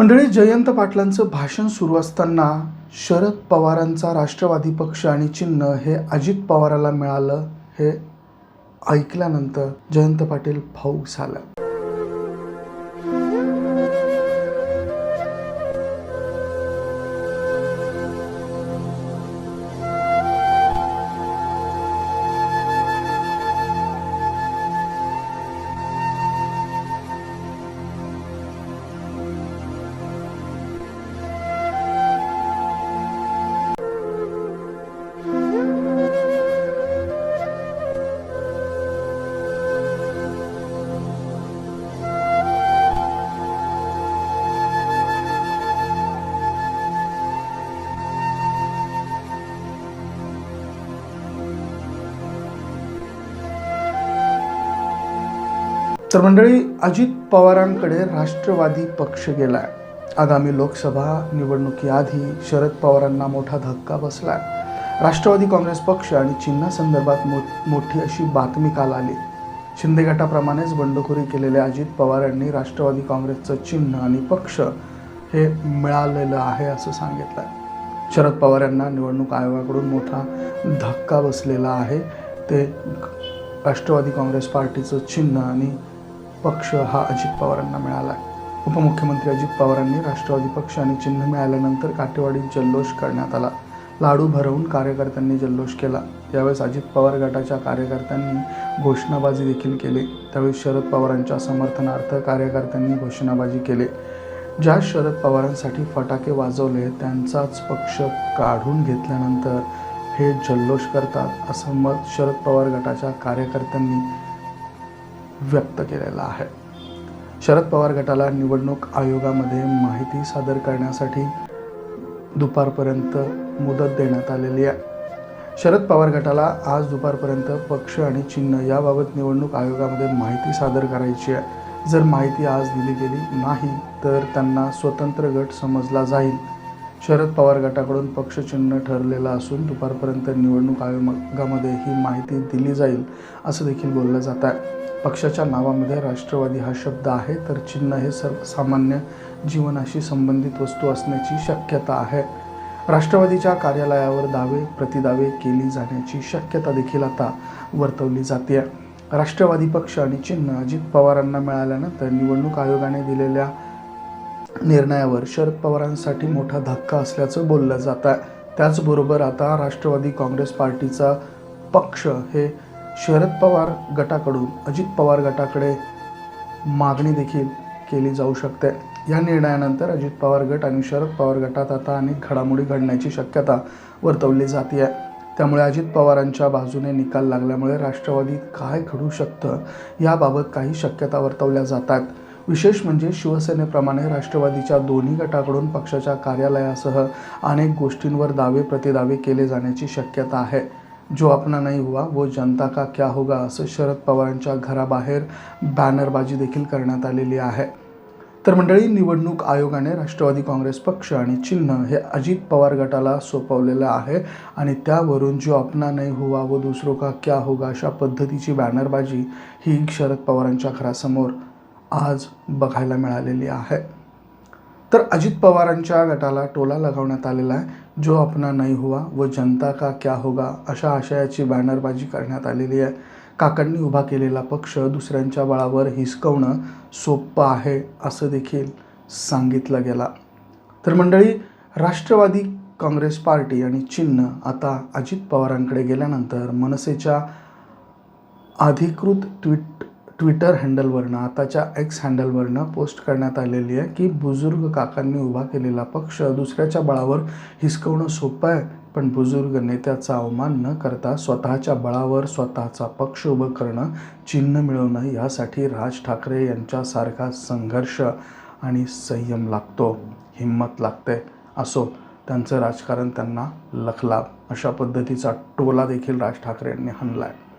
मंडळी जयंत पाटलांचं भाषण सुरू असताना शरद पवारांचा राष्ट्रवादी पक्ष आणि चिन्ह हे अजित पवाराला मिळालं हे ऐकल्यानंतर जयंत पाटील भाऊक झाला तर मंडळी अजित पवारांकडे राष्ट्रवादी पक्ष गेलाय. आगामी लोकसभा निवडणुकीआधी शरद पवारांना मोठा धक्का बसलाय. राष्ट्रवादी काँग्रेस पक्ष आणि चिन्हासंदर्भात मो मोठी अशी बातमी काल आली. शिंदे गटाप्रमाणेच बंडखोरी केलेल्या अजित पवार यांनी राष्ट्रवादी काँग्रेसचं चिन्ह आणि पक्ष हे मिळालेलं आहे असं सांगितलं शरद पवार यांना निवडणूक आयोगाकडून मोठा धक्का बसलेला आहे. ते राष्ट्रवादी काँग्रेस पार्टीचं चिन्ह आणि पक्ष हा अजित पवारांना मिळाला. आहे उपमुख्यमंत्री अजित पवारांनी राष्ट्रवादी पक्ष आणि चिन्ह मिळाल्यानंतर काटेवाडीत जल्लोष करण्यात आला. लाडू भरवून कार्यकर्त्यांनी जल्लोष केला. यावेळेस अजित पवार गटाच्या कार्यकर्त्यांनी घोषणाबाजी देखील केली. त्यावेळी शरद पवारांच्या समर्थनार्थ कार्यकर्त्यांनी घोषणाबाजी केली. ज्या शरद पवारांसाठी फटाके वाजवले त्यांचाच पक्ष काढून घेतल्यानंतर हे जल्लोष करतात असं मत शरद पवार गटाच्या कार्यकर्त्यांनी व्यक्त केलेला आहे. शरद पवार गटाला निवडणूक आयोगामध्ये माहिती सादर करण्यासाठी दुपारपर्यंत मुदत देण्यात आलेली आहे. शरद पवार गटाला आज दुपारपर्यंत पक्ष आणि चिन्ह याबाबत निवडणूक आयोगामध्ये माहिती सादर करायची आहे. जर माहिती आज दिली गेली नाही तर त्यांना स्वतंत्र गट समजला जाईल. शरद पवार गटाकडून पक्षचिन्ह ठरलेलं असून दुपारपर्यंत निवडणूक आयोगामध्ये ही माहिती दिली जाईल असं देखील बोललं जात आहे. पक्षाच्या नावामध्ये राष्ट्रवादी हा शब्द आहे तर चिन्ह हे सर्वसामान्य जीवनाशी संबंधित वस्तू असण्याची शक्यता आहे. राष्ट्रवादीच्या कार्यालयावर दावे प्रतिदावे केली जाण्याची शक्यता देखील आता वर्तवली जाते राष्ट्रवादी पक्ष आणि चिन्ह अजित पवारांना मिळाल्यानंतर निवडणूक आयोगाने दिलेल्या निर्णयावर शरद पवारांसाठी मोठा धक्का असल्याचं बोललं जात आहे. त्याचबरोबर आता राष्ट्रवादी काँग्रेस पार्टीचा पक्ष हे शरद पवार गटाकडून अजित पवार गटाकडे मागणी देखील केली जाऊ शकते. या निर्णयानंतर अजित पवार गट आणि शरद पवार गटात आता अनेक घडामोडी घडण्याची शक्यता वर्तवली जाते आहे त्यामुळे अजित पवारांच्या बाजूने निकाल लागल्यामुळे राष्ट्रवादीत काय घडू शकतं याबाबत काही शक्यता वर्तवल्या जातात विशेष म्हणजे शिवसेनेप्रमाणे राष्ट्रवादीच्या दोन्ही गटाकडून पक्षाच्या कार्यालयासह अनेक गोष्टींवर दावे प्रतिदावे केले जाण्याची शक्यता आहे. जो अपना नाही हुआ वो जनता का क्या होगा असं शरद पवारांच्या घराबाहेर बॅनरबाजी देखील करण्यात आलेली आहे. तर मंडळी निवडणूक आयोगाने राष्ट्रवादी काँग्रेस पक्ष आणि चिन्ह हे अजित पवार गटाला सोपवलेलं आहे आणि त्यावरून जो अपना नाही हुआ व दुसरो का क्या होगा अशा पद्धतीची बॅनरबाजी ही शरद पवारांच्या घरासमोर आज बघायला मिळालेली आहे. तर अजित पवारांच्या गटाला टोला लगावण्यात आलेला आहे. जो अपना नाही हुआ व जनता का क्या होगा अशा आशयाची बॅनरबाजी करण्यात आलेली आहे. काकांनी उभा केलेला पक्ष दुसऱ्यांच्या बळावर हिसकवणं सोपं आहे असं देखील सांगितलं गेला. तर मंडळी राष्ट्रवादी काँग्रेस पार्टी आणि चिन्ह आता अजित पवारांकडे गेल्यानंतर मनसेच्या अधिकृत ट्विट ट्विटर हँडलवरनं आताच्या एक्स हँडलवरनं पोस्ट करण्यात आलेली आहे की बुजुर्ग काकांनी उभा केलेला पक्ष दुसऱ्याच्या बळावर हिसकवणं सोपं आहे पण बुजुर्ग नेत्याचा अवमान न करता स्वतःच्या बळावर स्वतःचा पक्ष उभं करणं चिन्ह मिळवणं यासाठी राज ठाकरे यांच्यासारखा संघर्ष आणि संयम लागतो हिंमत लागते असो त्यांचं राजकारण त्यांना लखलाभ अशा पद्धतीचा टोला देखील राज ठाकरे यांनी हाणला आहे